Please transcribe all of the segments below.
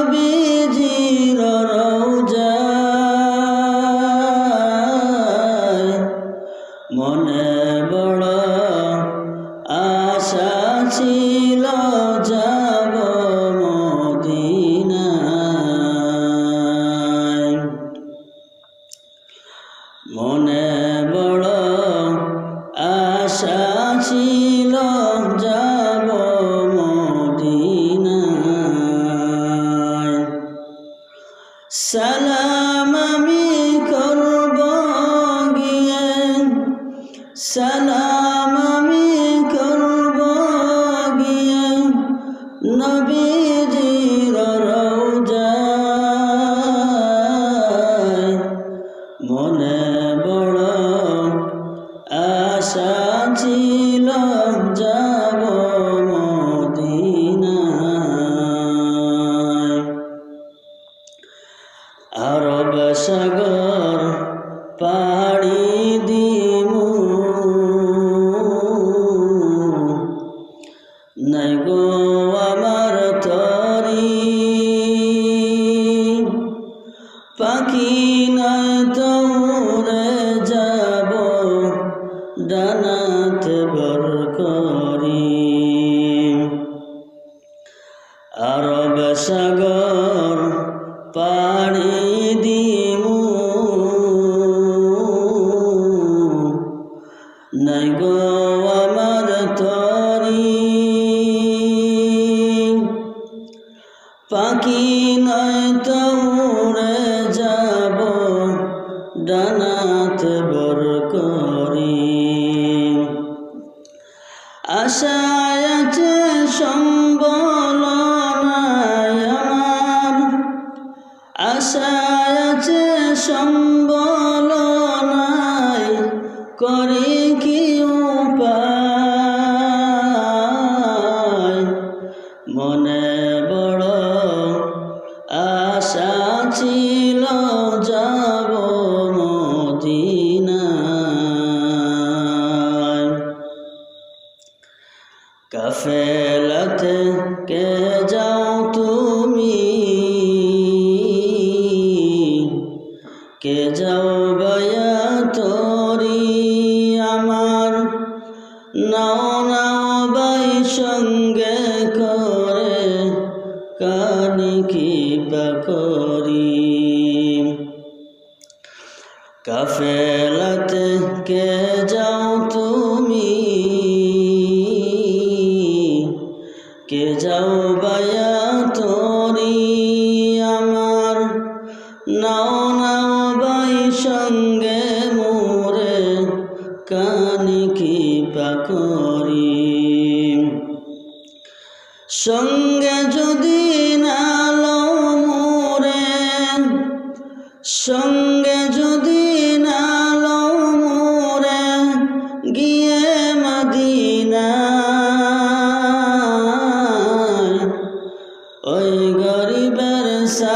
নবীজির রওজায় মনে বড় আশা ছিল যাব মদিনায়। মনে বড় আশা ছিল সালাম আমি করব গিয়ে। সালাম পাখি নয় দৌড়ে যাব ডানাত বর করি। আরব সাগর পাখি নয় দৌড়ে যাব ডানাত বর করি আশায় আছে সম্বল আমার আশায় আছে সম্বল কাফেলাতে কে যাও তুমি? কে যাও বয়া তোরি আমার? নাও নাও বাই সঙ্গে করে কানি কি করি। কাফেলাতে কে যাও তুমি? নাও নাও বাই সঙ্গে মোরে কানি কি পাকরি সঙ্গে যদি নালো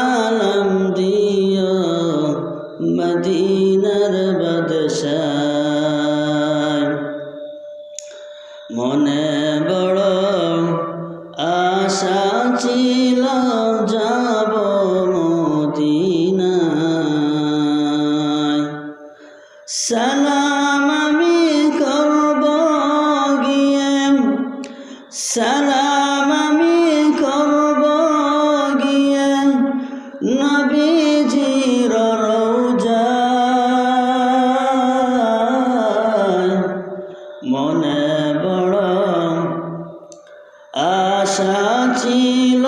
সালাম দিও মদিনার বাদশায় মনে বড় আশা ছিল যাব মদিনায়। সালাম আশা ছিল